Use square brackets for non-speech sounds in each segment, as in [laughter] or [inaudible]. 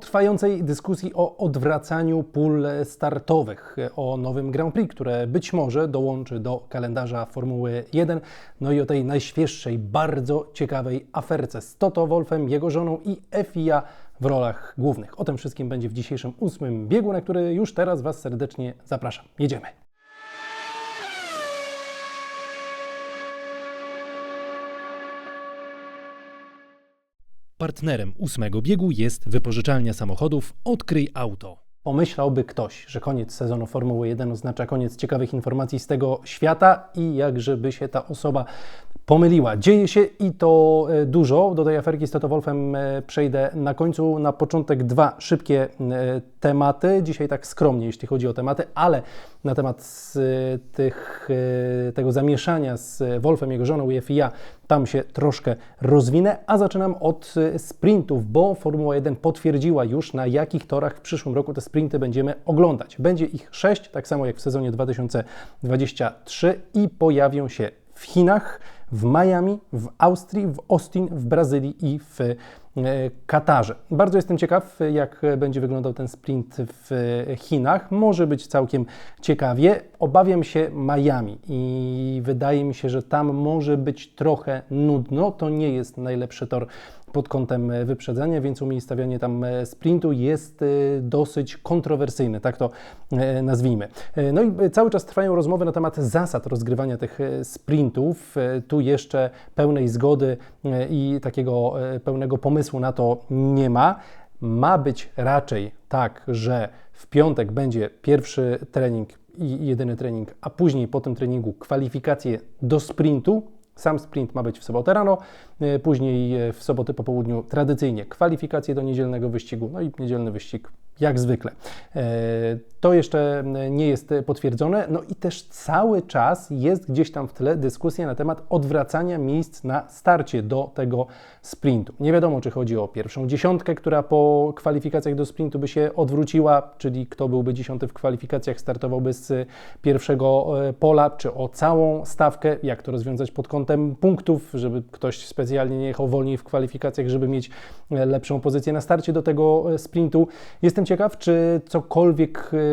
trwającej dyskusji o odwracaniu pól startowych, o nowym Grand Prix, które być może dołączy do kalendarza Formuły 1, no i o tej najświeższej, bardzo ciekawej aferce z Toto Wolfem, jego żoną i FIA w rolach głównych. O tym wszystkim będzie w dzisiejszym ósmym biegu, na który już teraz Was serdecznie zapraszam. Jedziemy. Partnerem ósmego biegu jest wypożyczalnia samochodów Odkryj Auto. Pomyślałby ktoś, że koniec sezonu Formuły 1 oznacza koniec ciekawych informacji z tego świata i jakżeby się ta osoba pomyliła. Dzieje się i to e, dużo. Do tej aferki z Toto Wolfem e, przejdę na końcu. Na początek dwa szybkie e, tematy. Dzisiaj tak skromnie, jeśli chodzi o tematy, ale na temat tych, tego zamieszania z Wolfem, jego żoną i FIA, tam się troszkę rozwinę, a zaczynam od sprintów, bo Formuła 1 potwierdziła już, na jakich torach w przyszłym roku te sprinty będziemy oglądać. Będzie ich sześć, tak samo jak w sezonie 2023 i pojawią się w Chinach, w Miami, w Austrii, w Austin, w Brazylii i w e, Katarze. Bardzo jestem ciekaw, jak będzie wyglądał ten sprint w Chinach. Może być całkiem ciekawie. Obawiam się Miami i wydaje mi się, że tam może być trochę nudno. To nie jest najlepszy tor pod kątem e, wyprzedzenia, więc umiejscowianie tam e, sprintu jest e, dosyć kontrowersyjne, tak to nazwijmy. No i cały czas trwają rozmowy na temat zasad rozgrywania tych sprintów. Tu jeszcze pełnej zgody i takiego pełnego pomysłu na to nie ma. Ma być raczej tak, że w piątek będzie pierwszy trening i jedyny trening, a później po tym treningu kwalifikacje do sprintu, sam sprint ma być w sobotę rano, e, później e, w sobotę po południu tradycyjnie kwalifikacje do niedzielnego wyścigu, no i niedzielny wyścig jak zwykle. E, to jeszcze nie jest potwierdzone, no i też cały czas jest gdzieś tam w tle dyskusja na temat odwracania miejsc na starcie do tego sprintu. Nie wiadomo, czy chodzi o pierwszą dziesiątkę, która po kwalifikacjach do sprintu by się odwróciła, czyli kto byłby dziesiąty w kwalifikacjach, startowałby z pierwszego pola, czy o całą stawkę, jak to rozwiązać pod kątem punktów, żeby ktoś specjalnie nie jechał wolniej w kwalifikacjach, żeby mieć e, lepszą pozycję na starcie do tego e, sprintu. Jestem ciekaw, czy cokolwiek e,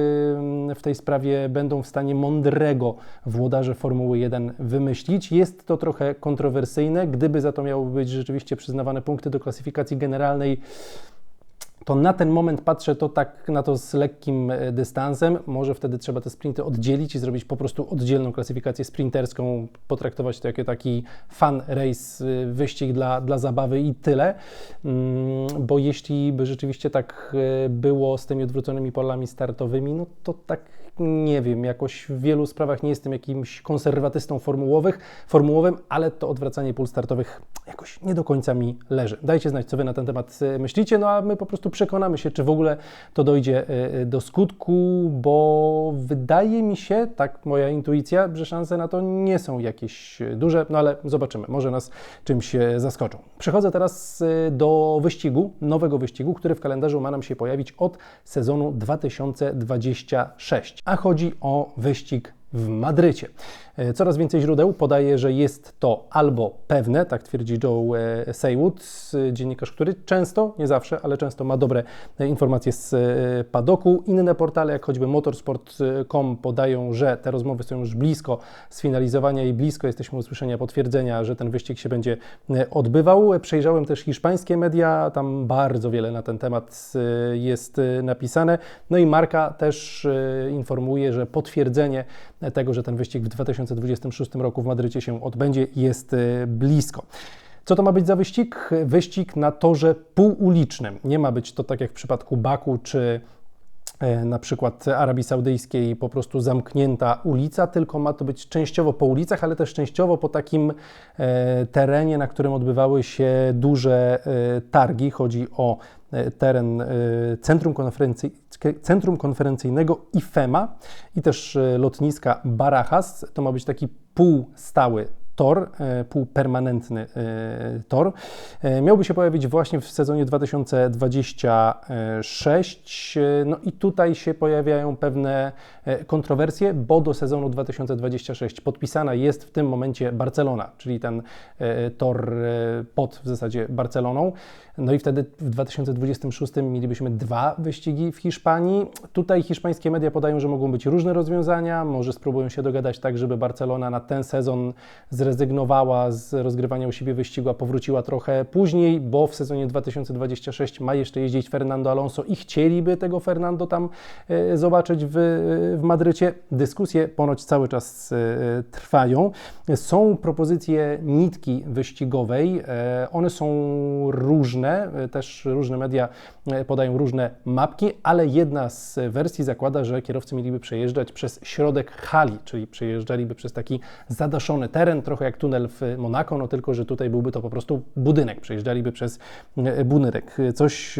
w tej sprawie będą w stanie mądrego włodarze Formuły 1 wymyślić. Jest to trochę kontrowersyjne. Gdyby za to miały być rzeczywiście przyznawane punkty do klasyfikacji generalnej, to na ten moment patrzę to tak na to z lekkim e, dystansem. Może wtedy trzeba te sprinty oddzielić i zrobić po prostu oddzielną klasyfikację sprinterską, potraktować to jako taki fan race, e, wyścig dla, dla zabawy i tyle. Mm, bo jeśli by rzeczywiście tak e, było z tymi odwróconymi polami startowymi, no to tak nie wiem, jakoś w wielu sprawach nie jestem jakimś konserwatystą formułowych, formułowym, ale to odwracanie pól startowych jakoś nie do końca mi leży. Dajcie znać, co Wy na ten temat e, myślicie, no a my po prostu przekonamy się, czy w ogóle to dojdzie e, e, do skutku, bo wydaje mi się, tak moja intuicja, że szanse na to nie są jakieś duże, no ale zobaczymy, może nas czymś zaskoczą. Przechodzę teraz do wyścigu, nowego wyścigu, który w kalendarzu ma nam się pojawić od sezonu 2026 a chodzi o wyścig w Madrycie. E, coraz więcej źródeł podaje, że jest to albo pewne, tak twierdzi Joe e, Saywood, dziennikarz, który często, nie zawsze, ale często ma dobre e, informacje z padoku. Inne portale, jak choćby motorsport.com, podają, że te rozmowy są już blisko sfinalizowania i blisko jesteśmy usłyszenia potwierdzenia, że ten wyścig się będzie odbywał. Przejrzałem też hiszpańskie media, tam bardzo wiele na ten temat jest napisane. No i marka też informuje, że potwierdzenie tego, że ten wyścig w 2026 roku w Madrycie się odbędzie, jest e, blisko. Co to ma być za wyścig? Wyścig na torze półulicznym. Nie ma być to tak jak w przypadku Baku czy e, na przykład Arabii Saudyjskiej po prostu zamknięta ulica, tylko ma to być częściowo po ulicach, ale też częściowo po takim e, terenie, na którym odbywały się duże targi. Chodzi o teren Centrum Konferencji, Centrum Konferencyjnego IFEMA i też e, lotniska Barajas. To ma być taki półstały tor, półpermanentny tor. Miałby się pojawić właśnie w sezonie 2026. No i tutaj się pojawiają pewne kontrowersje, bo do sezonu 2026 podpisana jest w tym momencie Barcelona, czyli ten tor pod w zasadzie Barceloną. No i wtedy w 2026 mielibyśmy dwa wyścigi w Hiszpanii. Tutaj hiszpańskie media podają, że mogą być różne rozwiązania. Może spróbują się dogadać tak, żeby Barcelona na ten sezon zrezygnowała z rozgrywania u siebie wyścigu, a powróciła trochę później, bo w sezonie 2026 ma jeszcze jeździć Fernando Alonso i chcieliby tego Fernando tam e, zobaczyć w, w Madrycie. Dyskusje ponoć cały czas e, trwają. Są propozycje nitki wyścigowej. E, one są różne też różne media podają różne mapki, ale jedna z wersji zakłada, że kierowcy mieliby przejeżdżać przez środek hali, czyli przejeżdżaliby przez taki zadaszony teren, trochę jak tunel w Monako, no tylko, że tutaj byłby to po prostu budynek, przejeżdżaliby przez e, budynek. Coś,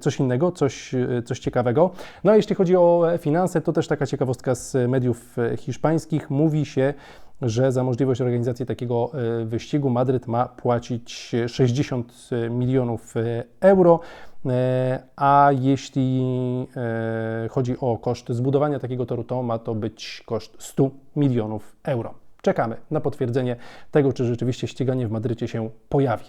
coś innego, coś, coś ciekawego. No a jeśli chodzi o finanse, to też taka ciekawostka z mediów hiszpańskich. Mówi się, że za możliwość organizacji takiego e, wyścigu Madryt ma płacić 60 milionów e, euro. E, a jeśli chodzi o koszt zbudowania takiego toru, to ma to być koszt 100 milionów euro. Czekamy na potwierdzenie tego, czy rzeczywiście ściganie w Madrycie się pojawi.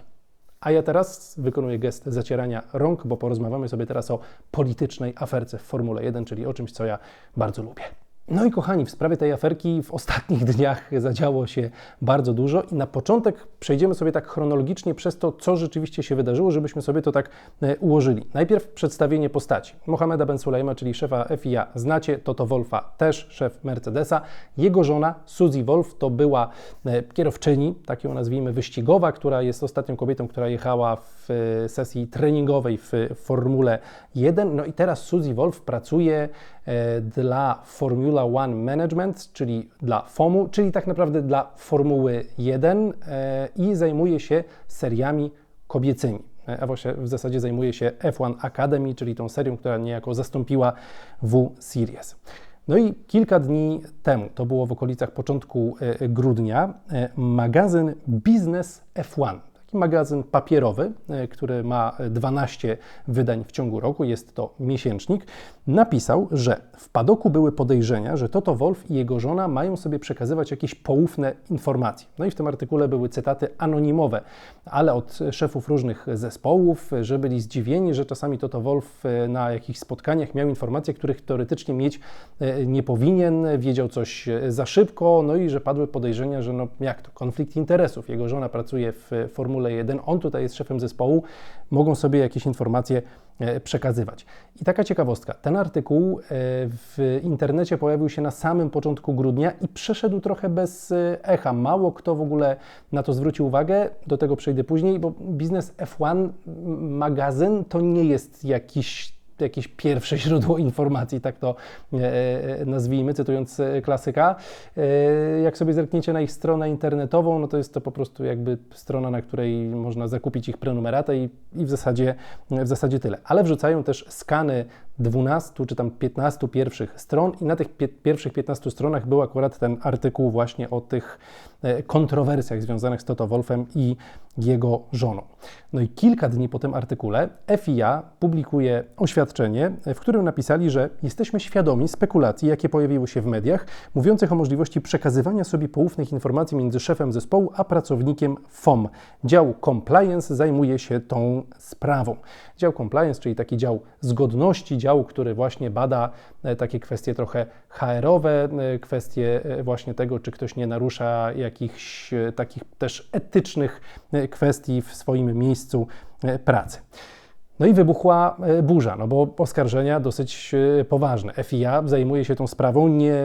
A ja teraz wykonuję gest zacierania rąk, bo porozmawiamy sobie teraz o politycznej aferce w Formule 1, czyli o czymś, co ja bardzo lubię. No i kochani, w sprawie tej aferki w ostatnich [laughs] dniach zadziało się bardzo dużo i na początek przejdziemy sobie tak chronologicznie przez to, co rzeczywiście się wydarzyło, żebyśmy sobie to tak e, ułożyli. Najpierw przedstawienie postaci. Mohameda Ben Sulejma, czyli szefa FIA znacie, Toto Wolfa też szef Mercedesa. Jego żona Suzy Wolf to była e, kierowczyni, tak ją nazwijmy, wyścigowa, która jest ostatnią kobietą, która jechała w e, sesji treningowej w Formule 1. No i teraz Suzy Wolf pracuje dla Formula One Management, czyli dla FOMU, czyli tak naprawdę dla Formuły 1 e, i zajmuje się seriami kobiecymi. E, a właśnie w zasadzie zajmuje się F1 Academy, czyli tą serią, która niejako zastąpiła W Series. No i kilka dni temu, to było w okolicach początku e, grudnia, magazyn Business F1 taki magazyn papierowy, e, który ma 12 wydań w ciągu roku, jest to miesięcznik, napisał, że w padoku były podejrzenia, że Toto Wolf i jego żona mają sobie przekazywać jakieś poufne informacje. No i w tym artykule były cytaty anonimowe, ale od szefów różnych zespołów, że byli zdziwieni, że czasami Toto Wolf e, na jakichś spotkaniach miał informacje, których teoretycznie mieć e, nie powinien, wiedział coś za szybko, no i że padły podejrzenia, że no jak to, konflikt interesów. Jego żona pracuje w Formule Formule 1, on tutaj jest szefem zespołu, mogą sobie jakieś informacje e, przekazywać. I taka ciekawostka, ten artykuł e, w internecie pojawił się na samym początku grudnia i przeszedł trochę bez e, echa. Mało kto w ogóle na to zwrócił uwagę, do tego przejdę później, bo Biznes F1 magazyn to nie jest jakiś jakieś pierwsze źródło informacji, tak to e, e, nazwijmy, cytując e, klasyka. Jak sobie zerkniecie na ich stronę internetową, no to jest to po prostu jakby strona, na której można zakupić ich prenumeratę i, i w, zasadzie, w zasadzie tyle. Ale wrzucają też skany 12 czy tam 15 pierwszych stron i na tych pie pierwszych 15 stronach był akurat ten artykuł właśnie o tych e, kontrowersjach związanych z Toto Wolfem i jego żoną. No i kilka dni po tym artykule FIA publikuje oświadczenie, w którym napisali, że jesteśmy świadomi spekulacji, jakie pojawiły się w mediach, mówiących o możliwości przekazywania sobie poufnych informacji między szefem zespołu a pracownikiem FOM. Dział Compliance zajmuje się tą sprawą. Dział Compliance, czyli taki dział zgodności, dział działu, który właśnie bada e, takie kwestie trochę HR-owe, e, kwestie e, właśnie tego, czy ktoś nie narusza jakichś takich też etycznych kwestii w swoim miejscu pracy. No i wybuchła burza, no bo oskarżenia dosyć poważne. FIA zajmuje się tą sprawą, nie,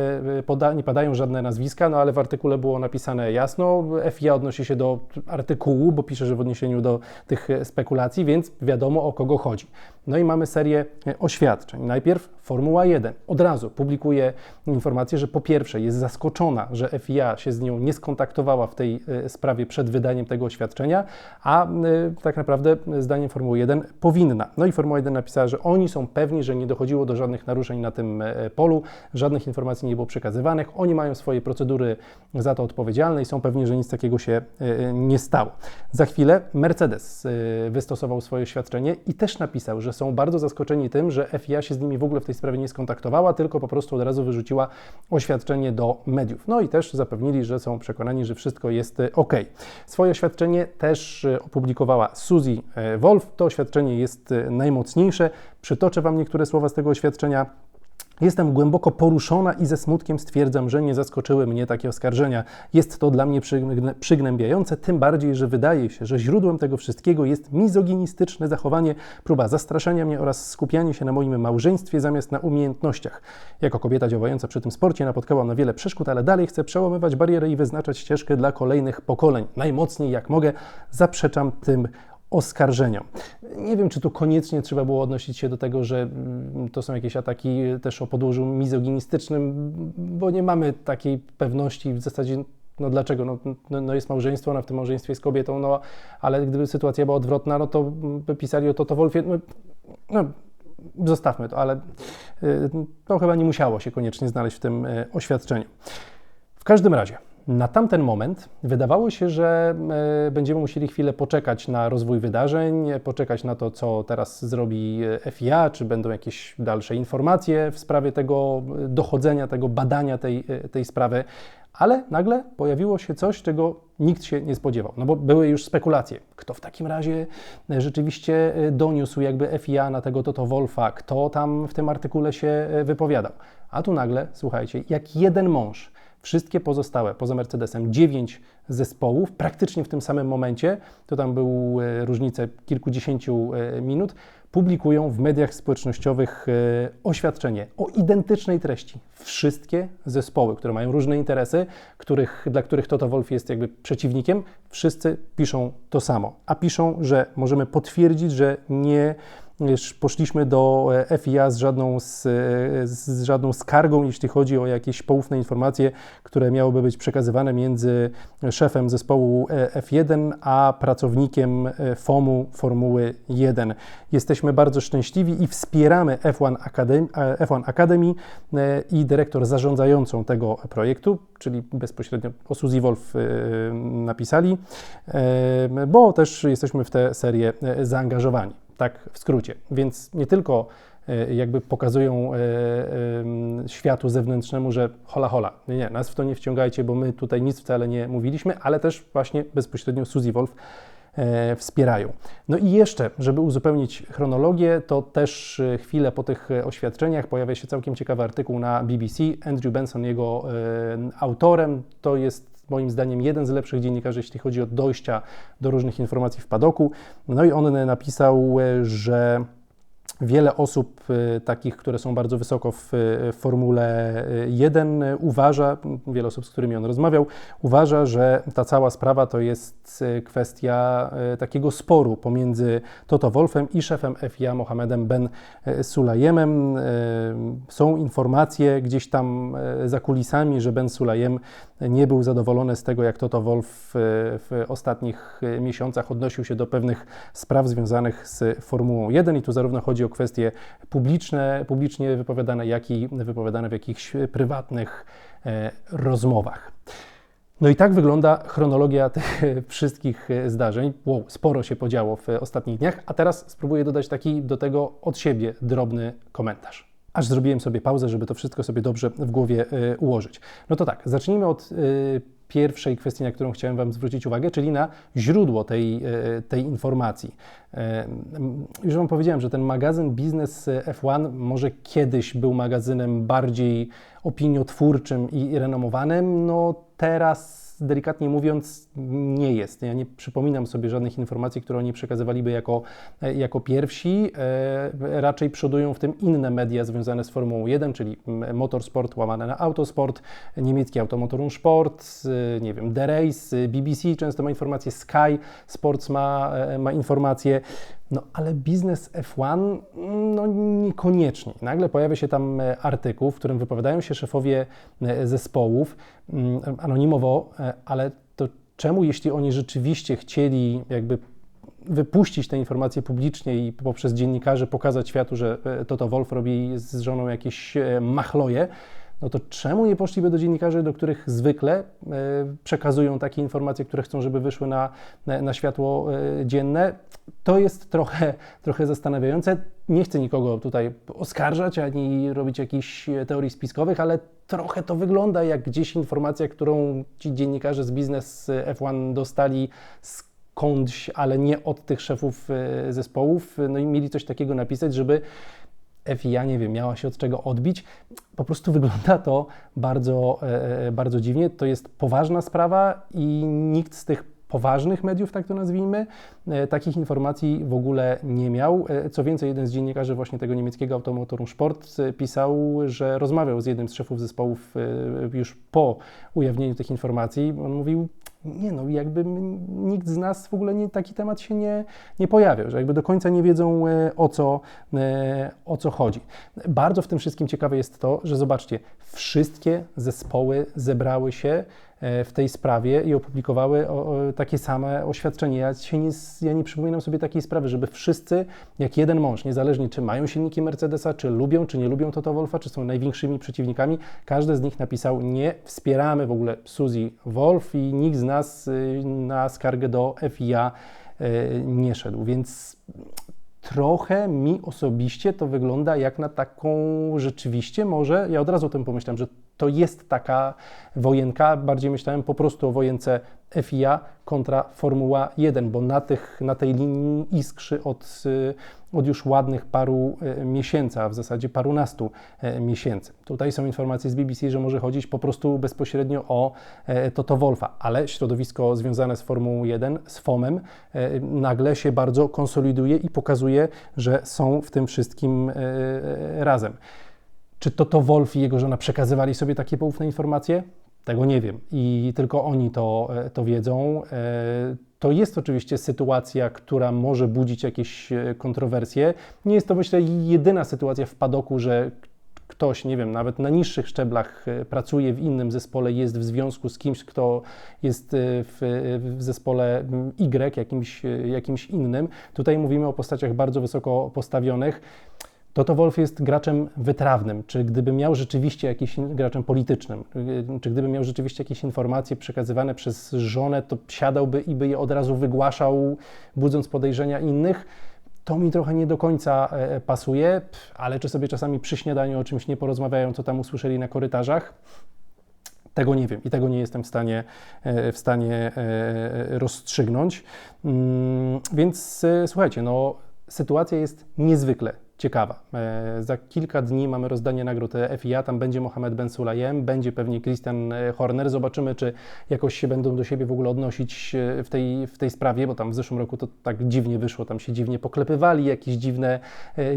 poda, nie padają żadne nazwiska, no ale w artykule było napisane jasno. FIA odnosi się do artykułu, bo pisze, że w odniesieniu do tych spekulacji, więc wiadomo o kogo chodzi. No i mamy serię e, oświadczeń. Najpierw Formuła 1 od razu publikuje informację, że po pierwsze jest zaskoczona, że FIA się z nią nie skontaktowała w tej e, sprawie przed wydaniem tego oświadczenia, a tak naprawdę zdaniem Formuły 1 powinna. No i Formuła 1 napisała, że oni są pewni, że nie dochodziło do żadnych naruszeń na tym polu, żadnych informacji nie było przekazywanych, oni mają swoje procedury za to odpowiedzialne i są pewni, że nic takiego się nie stało. Za chwilę Mercedes wystosował swoje oświadczenie i też napisał, że są bardzo zaskoczeni tym, że FIA się z nimi w ogóle w tej sprawie nie skontaktowała, tylko po prostu od razu wyrzuciła oświadczenie do mediów. No i też zapewnili, że są przekonani, że wszystko jest e, ok. Swoje oświadczenie też e, opublikowała Suzy e, Wolf. To oświadczenie jest najmocniejsze. Przytoczę Wam niektóre słowa z tego oświadczenia. Jestem głęboko poruszona i ze smutkiem stwierdzam, że nie zaskoczyły mnie takie oskarżenia. Jest to dla mnie przygnębiające, tym bardziej, że wydaje się, że źródłem tego wszystkiego jest mizoginistyczne zachowanie, próba zastraszania mnie oraz skupianie się na moim małżeństwie zamiast na umiejętnościach. Jako kobieta działająca przy tym sporcie napotkałam na wiele przeszkód, ale dalej chcę przełamywać bariery i wyznaczać ścieżkę dla kolejnych pokoleń. Najmocniej jak mogę zaprzeczam tym oskarżeniom. Nie wiem, czy tu koniecznie trzeba było odnosić się do tego, że mm, to są jakieś ataki też o podłożu mizoginistycznym, bo nie mamy takiej pewności w zasadzie. No dlaczego? No, no, no jest małżeństwo, ona w tym małżeństwie jest kobietą, no ale gdyby sytuacja była odwrotna, no to by pisali o Toto Wolfie. No, no, zostawmy to, ale y, to chyba nie musiało się koniecznie znaleźć w tym y, oświadczeniu. W każdym razie, na tamten moment wydawało się, że e, będziemy musieli chwilę poczekać na rozwój wydarzeń, poczekać na to, co teraz zrobi e, FIA, czy będą jakieś dalsze informacje w sprawie tego e, dochodzenia, tego badania tej, tej sprawy, ale nagle pojawiło się coś, czego nikt się nie spodziewał. No bo były już spekulacje. Kto w takim razie rzeczywiście doniósł jakby FIA na tego Toto Wolfa? Kto tam w tym artykule się wypowiadał? A tu nagle, słuchajcie, jak jeden mąż Wszystkie pozostałe, poza Mercedesem, dziewięć zespołów praktycznie w tym samym momencie, to tam był e, różnice kilkudziesięciu e, minut, publikują w mediach społecznościowych e, oświadczenie o identycznej treści. Wszystkie zespoły, które mają różne interesy, których, dla których Toto Wolf jest jakby przeciwnikiem, wszyscy piszą to samo. A piszą, że możemy potwierdzić, że nie poszliśmy do e, FIA z żadną, z, e, z żadną skargą, jeśli chodzi o jakieś poufne informacje, które miałyby być przekazywane między szefem zespołu e, F1 a pracownikiem FOMU Formuły 1. Jesteśmy bardzo szczęśliwi i wspieramy F1 Academy, F1 Academy i dyrektor zarządzającą tego projektu, czyli bezpośrednio o Suzy Wolf napisali, bo też jesteśmy w tę serię zaangażowani. Tak w skrócie. Więc nie tylko e, jakby pokazują e, światu zewnętrznemu, że hola hola, nie, nie, nas w to nie wciągajcie, bo my tutaj nic wcale nie mówiliśmy, ale też właśnie bezpośrednio Suzy Wolf e, wspierają. No i jeszcze, żeby uzupełnić chronologię, to też chwilę po tych oświadczeniach pojawia się całkiem ciekawy artykuł na BBC. Andrew Benson, jego autorem, to jest moim zdaniem jeden z lepszych dziennikarzy, jeśli chodzi o dojścia do różnych informacji w padoku. No i on napisał, że Wiele osób y, takich, które są bardzo wysoko w y, Formule 1 y, uważa, wiele osób, z którymi on rozmawiał, uważa, że ta cała sprawa to jest kwestia takiego sporu pomiędzy Toto Wolfem i szefem FIA Mohamedem Ben Sulayemem. Są informacje gdzieś tam za kulisami, że Ben Sulayem nie był zadowolony z tego, jak Toto Wolf w ostatnich miesiącach odnosił się do pewnych spraw związanych z Formułą 1 i tu zarówno chodzi o kwestie publiczne, publicznie wypowiadane, jak i wypowiadane w jakichś prywatnych e, rozmowach. No i tak wygląda chronologia tych [laughs] wszystkich zdarzeń. Wow, sporo się podziało w ostatnich dniach, a teraz spróbuję dodać taki do tego od siebie drobny komentarz. Aż zrobiłem sobie pauzę, żeby to wszystko sobie dobrze w głowie y, ułożyć. No to tak, zacznijmy od y, pierwszej kwestii, na którą chciałem Wam zwrócić uwagę, czyli na źródło tej, e, tej informacji. E, już Wam powiedziałem, że ten magazyn Biznes F1 może kiedyś był magazynem bardziej opiniotwórczym i renomowanym, no teraz delikatnie mówiąc, nie jest. Ja nie przypominam sobie żadnych informacji, które oni przekazywaliby jako, e, jako pierwsi. E, raczej przodują w tym inne media związane z Formułą 1, czyli motorsport łamane na autosport, niemiecki Automotorun Sport, e, nie wiem, The Race, BBC często ma informacje, Sky Sports ma, ma informacje. No ale biznes F1 no niekoniecznie. Nagle pojawia się tam e, artykuł, w którym wypowiadają się szefowie e, zespołów mm, anonimowo, e, ale to czemu, jeśli oni rzeczywiście chcieli jakby wypuścić te informacje publicznie i poprzez dziennikarzy pokazać światu, że Toto Wolf robi z żoną jakieś machloje, no to czemu nie poszliby do dziennikarzy, do których zwykle e, przekazują takie informacje, które chcą, żeby wyszły na, na światło e, dzienne? To jest trochę, trochę zastanawiające. Nie chcę nikogo tutaj oskarżać ani robić jakichś teorii spiskowych, ale trochę to wygląda jak gdzieś informacja, którą ci dziennikarze z biznes F1 dostali skądś, ale nie od tych szefów e, zespołów. No i mieli coś takiego napisać, żeby FIA, nie wiem, miała się od czego odbić. Po prostu wygląda to bardzo, e, e, bardzo dziwnie. To jest poważna sprawa i nikt z tych poważnych mediów, tak to nazwijmy, e, takich informacji w ogóle nie miał. Co więcej, jeden z dziennikarzy właśnie tego niemieckiego Automotorum Sport pisał, że rozmawiał z jednym z szefów zespołów już po ujawnieniu tych informacji. On mówił, nie no, jakby nikt z nas w ogóle nie, taki temat się nie, nie pojawiał, że jakby do końca nie wiedzą e, o co, e, o co chodzi. Bardzo w tym wszystkim ciekawe jest to, że zobaczcie, wszystkie zespoły zebrały się w tej sprawie i opublikowały takie same oświadczenie. Ja, się nie, ja nie przypominam sobie takiej sprawy, żeby wszyscy, jak jeden mąż, niezależnie czy mają silniki Mercedesa, czy lubią, czy nie lubią Toto Wolfa, czy są największymi przeciwnikami, każdy z nich napisał nie wspieramy w ogóle Suzy Wolf i nikt z nas y, na skargę do FIA y, nie szedł, więc trochę mi osobiście to wygląda jak na taką rzeczywiście, może, ja od razu o tym pomyślałem, że to jest taka wojenka, bardziej myślałem po prostu o wojence FIA kontra Formuła 1, bo na, tych, na tej linii iskrzy od, y, od już ładnych paru y, miesięcy, a w zasadzie parunastu y, miesięcy. Tutaj są informacje z BBC, że może chodzić po prostu bezpośrednio o Toto Wolfa, ale środowisko związane z Formułą 1, z FOM-em, nagle się bardzo konsoliduje i pokazuje, że są w tym wszystkim razem. Czy Toto Wolf i jego żona przekazywali sobie takie poufne informacje? Tego nie wiem i tylko oni to, e, to wiedzą. E, to jest oczywiście sytuacja, która może budzić jakieś e, kontrowersje. Nie jest to, myślę, jedyna sytuacja w padoku, że ktoś, nie wiem, nawet na niższych szczeblach pracuje w innym zespole, jest w związku z kimś, kto jest w, w zespole Y, jakimś, jakimś innym. Tutaj mówimy o postaciach bardzo wysoko postawionych. Toto Wolf jest graczem wytrawnym. Czy gdyby miał rzeczywiście jakiś graczem politycznym, czy gdyby miał rzeczywiście jakieś informacje przekazywane przez żonę, to siadałby i by je od razu wygłaszał, budząc podejrzenia innych. To mi trochę nie do końca e, pasuje, ale czy sobie czasami przy śniadaniu o czymś nie porozmawiają, co tam usłyszeli na korytarzach? Tego nie wiem i tego nie jestem w stanie, e, w stanie e, rozstrzygnąć. Mm, więc słuchajcie, no, sytuacja jest niezwykle ciekawa. E, za kilka dni mamy rozdanie nagród FIA, tam będzie Mohamed Ben Sulayem, będzie pewnie Christian e, Horner. Zobaczymy, czy jakoś się będą do siebie w ogóle odnosić e, w tej, w tej sprawie, bo tam w zeszłym roku to tak dziwnie wyszło, tam się dziwnie poklepywali, jakieś dziwne,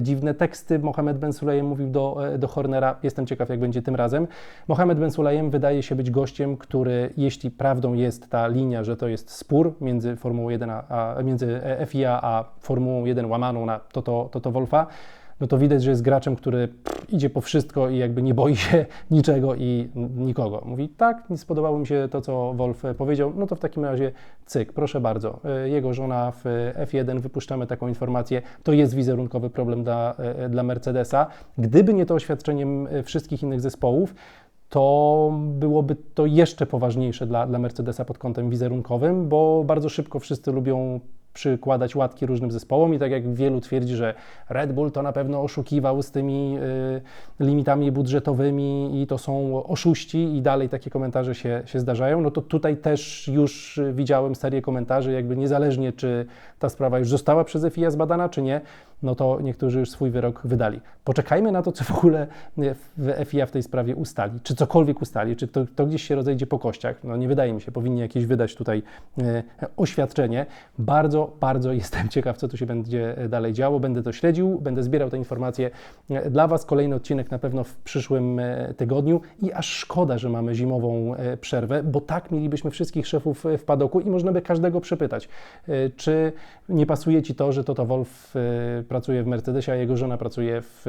dziwne teksty. Mohamed Ben Sulayem mówił do, do Hornera. Jestem ciekaw, jak będzie tym razem. Mohamed Ben Sulayem wydaje się być gościem, który, jeśli prawdą jest ta linia, że to jest spór między Formułą 1 a, a między FIA a Formułą 1 łamaną na Toto, Toto Wolfa, no to widać, że jest graczem, który idzie po wszystko i jakby nie boi się [laughs] niczego i nikogo. Mówi, tak, nie spodobało mi się to, co Wolf powiedział, no to w takim razie cyk, proszę bardzo. E, jego żona w F1, wypuszczamy taką informację, to jest wizerunkowy problem dla, e, dla Mercedesa. Gdyby nie to oświadczeniem e, wszystkich innych zespołów, to byłoby to jeszcze poważniejsze dla, dla Mercedesa pod kątem wizerunkowym, bo bardzo szybko wszyscy lubią przykładać łatki różnym zespołom i tak jak wielu twierdzi, że Red Bull to na pewno oszukiwał z tymi y, limitami budżetowymi i to są oszuści i dalej takie komentarze się, się zdarzają, no to tutaj też już widziałem serię komentarzy, jakby niezależnie czy ta sprawa już została przez FIA zbadana, czy nie, no to niektórzy już swój wyrok wydali. Poczekajmy na to, co w ogóle w FIA w tej sprawie ustali, czy cokolwiek ustali, czy to, to gdzieś się rozejdzie po kościach. No nie wydaje mi się, powinni jakieś wydać tutaj e, oświadczenie. Bardzo, bardzo jestem [laughs] ciekaw, co tu się będzie dalej działo. Będę to śledził, będę zbierał te informacje e, dla Was. Kolejny odcinek na pewno w przyszłym e, tygodniu i aż szkoda, że mamy zimową e, przerwę, bo tak mielibyśmy wszystkich szefów e, w padoku i można by każdego przepytać, e, czy nie pasuje Ci to, że Toto Wolf e, pracuje w Mercedesie, a jego żona pracuje w,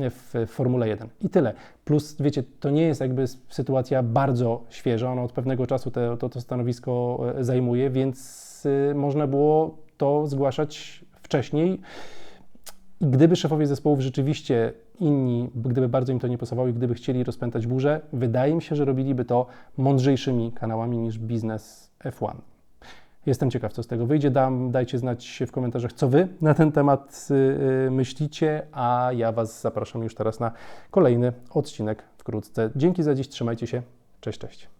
e, w Formule 1. I tyle. Plus, wiecie, to nie jest jakby sytuacja bardzo świeża, ona od pewnego czasu te, to, to stanowisko e, zajmuje, więc e, można było to zgłaszać wcześniej. Gdyby szefowie zespołów rzeczywiście inni, gdyby bardzo im to nie pasowało i gdyby chcieli rozpętać burzę, wydaje mi się, że robiliby to mądrzejszymi kanałami niż biznes F1. Jestem ciekaw, co z tego wyjdzie. Dam, dajcie znać w komentarzach, co Wy na ten temat y, myślicie, a ja Was zapraszam już teraz na kolejny odcinek wkrótce. Dzięki za dziś, trzymajcie się. Cześć, cześć.